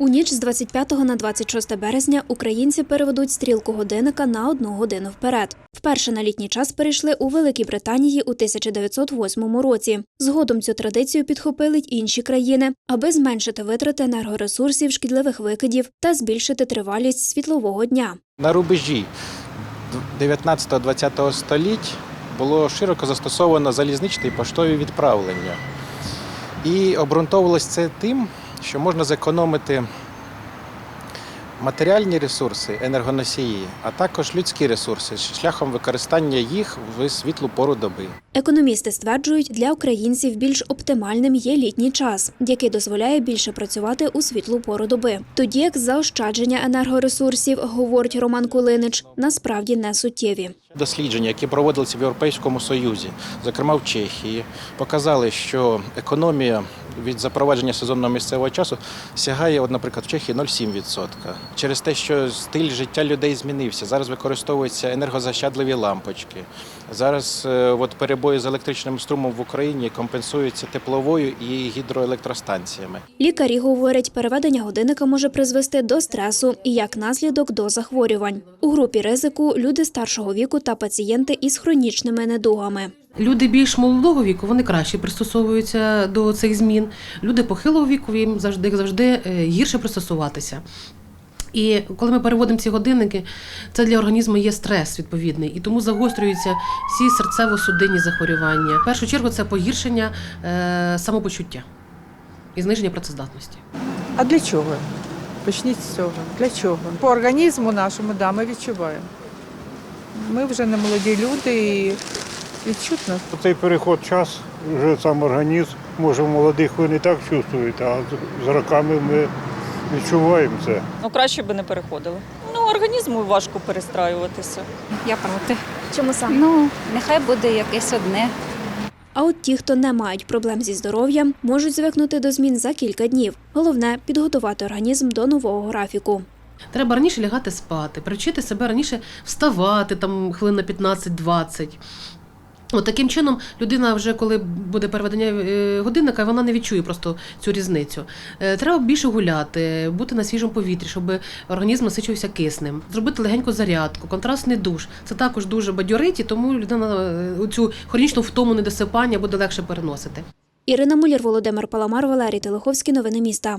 У ніч з 25 на 26 березня українці переведуть стрілку годинника на одну годину вперед. Вперше на літній час перейшли у Великій Британії у 1908 році. Згодом цю традицію підхопили й інші країни, аби зменшити витрати енергоресурсів, шкідливих викидів та збільшити тривалість світлового дня. На рубежі 19-20 століть було широко застосовано залізничне і поштові відправлення. І обґрунтовувалось це тим, що можна зекономити матеріальні ресурси, енергоносії, а також людські ресурси шляхом використання їх в світлу пору доби. Економісти стверджують, для українців більш оптимальним є літній час, який дозволяє більше працювати у світлу пору доби. Тоді як заощадження енергоресурсів, говорить Роман Кулинич, насправді не суттєві. Дослідження, які проводилися в Європейському Союзі, зокрема в Чехії, показали, що економія від запровадження сезонного місцевого часу сягає, от, наприклад, в Чехії 0,7%. Через те, що стиль життя людей змінився. Зараз використовуються енергозащадливі лампочки. Зараз е, от, перебої з електричним струмом в Україні компенсуються тепловою і гідроелектростанціями. Лікарі говорять, переведення годинника може призвести до стресу і як наслідок до захворювань. У групі ризику люди старшого віку та пацієнти із хронічними недугами. Люди більш молодого віку вони краще пристосовуються до цих змін. Люди похилого віку їм завжди завжди е, гірше пристосуватися. І коли ми переводимо ці годинники, це для організму є стрес відповідний, і тому загострюються всі серцево-судинні захворювання. В першу чергу це погіршення е, самопочуття і зниження працездатності. А для чого? Почніть з цього. Для чого? По організму нашому, да, ми відчуваємо. Ми вже не молоді люди і відчутно. Цей переход час, вже сам організм, може в молодих ви не так чувствуєте, а з- з роками ми відчуваємо це. Ну, краще би не переходили. Ну, організму важко перестраюватися. Я проти. Чому саме? Ну, нехай буде якесь одне. А от ті, хто не мають проблем зі здоров'ям, можуть звикнути до змін за кілька днів. Головне підготувати організм до нового графіку. Треба раніше лягати спати, привчити себе раніше вставати там хвилин на 15-20. От таким чином людина вже коли буде переведення е, годинника, вона не відчує просто цю різницю. Е, Треба більше гуляти, бути на свіжому повітрі, щоб організм насичувався киснем, зробити легеньку зарядку, контрастний душ. Це також дуже бадьорить, і тому людина е, цю хронічну втому недосипання буде легше переносити. Ірина Мулір, Володимир Паламар, Валерій Телеховський. Новини міста.